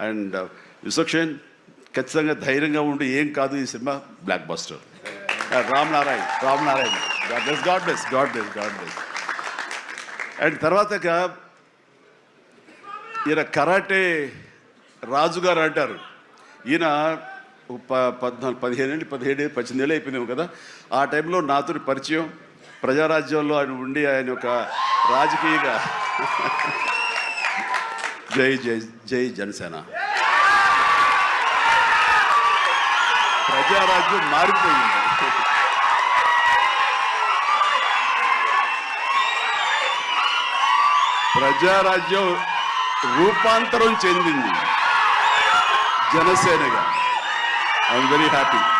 And Vishwaksen ఖచ్చితంగా ధైర్యంగా ఉండి ఏం కాదు ఈ cinema blockbuster. Ram Narayan Ram Narayan. God bless God bless God bless God bless and తర్వాత ఈయన కరాటే రాజుగారు అంటారు. ఈయన ప పద్నాలుగు పదిహేను ఏళ్ళు పదిహేడు పద్దెనిమిది ఏళ్ళు అయిపోయినావు కదా. ఆ టైంలో నాతో పరిచయం ప్రజారాజ్యంలో ఆయన ఉండి ఆయన ఒక రాజకీయగా జై జై జై జనసేన. ప్రజారాజ్యం మారిపోయింది. ప్రజారాజ్యం రూపాంతరం చెందింది జనసేనగా. ఐఎమ్ వెరీ హ్యాపీ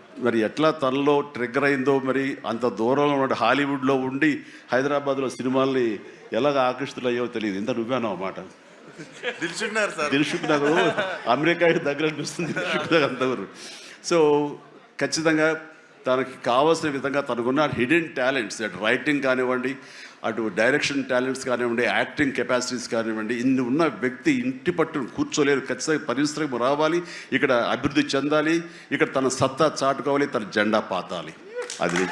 మరి ఎట్లా తనలో ట్రిగ్గర్ అయిందో మరి అంత దూరంలో ఉన్న హాలీవుడ్లో ఉండి హైదరాబాద్లో సినిమాల్ని ఎలాగ ఆకర్షితులయ్యో తెలియదు. ఇంత నువ్వేనో మాట. నిల్చున్నారు సార్. దిల్షుక్ నగర్ అమెరికాకి దగ్గర అనిపిస్తుంది దిల్షుక్ నగర్ అంతవరకు. సో ఖచ్చితంగా తనకి కావాల్సిన విధంగా తనకున్న హిడెన్ టాలెంట్స్ అటు రైటింగ్ కానివ్వండి అటు డైరెక్షన్ టాలెంట్స్ కానివ్వండి యాక్టింగ్ కెపాసిటీస్ కానివ్వండి ఇన్ని ఉన్న వ్యక్తి ఇంటి పట్టును కూర్చోలేరు. ఖచ్చితంగా పరిశ్రమ రావాలి ఇక్కడ అభివృద్ధి చెందాలి ఇక్కడ తన సత్తా చాటుకోవాలి తన జెండా పాతాలి. అది